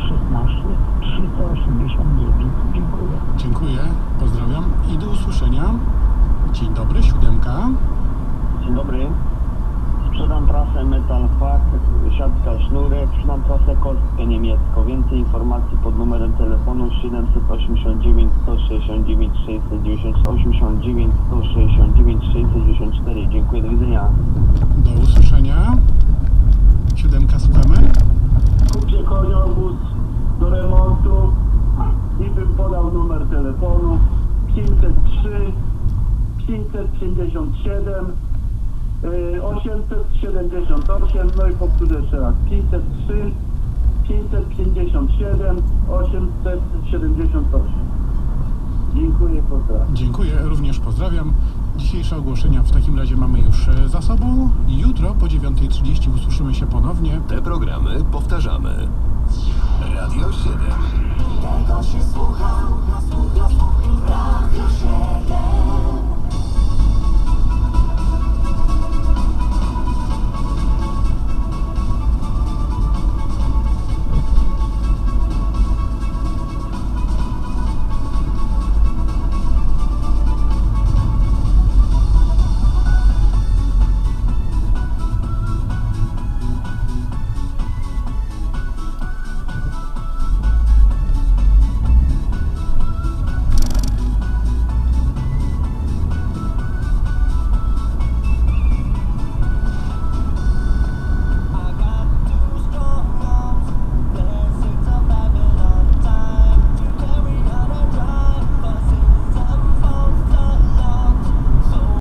16 389. Dziękuję. Dziękuję, pozdrawiam i do usłyszenia. Dzień dobry, siódemka. Dzień dobry. Sprzedam prasę Metal Pack, siatka sznurek, sprzedam prasę kostkę niemiecką. Więcej informacji pod numerem telefonu 789 169 690 89 169 694. Dziękuję, do widzenia. Do usłyszenia. Siódemka, słuchamy. 503 557 y, 878 no i powtórzę jeszcze raz 503 557 878 Dziękuję, pozdrawiam. Dziękuję, również pozdrawiam. Dzisiejsze ogłoszenia w takim razie mamy już e, za sobą. Jutro po 9.30 usłyszymy się ponownie. Te programy powtarzamy.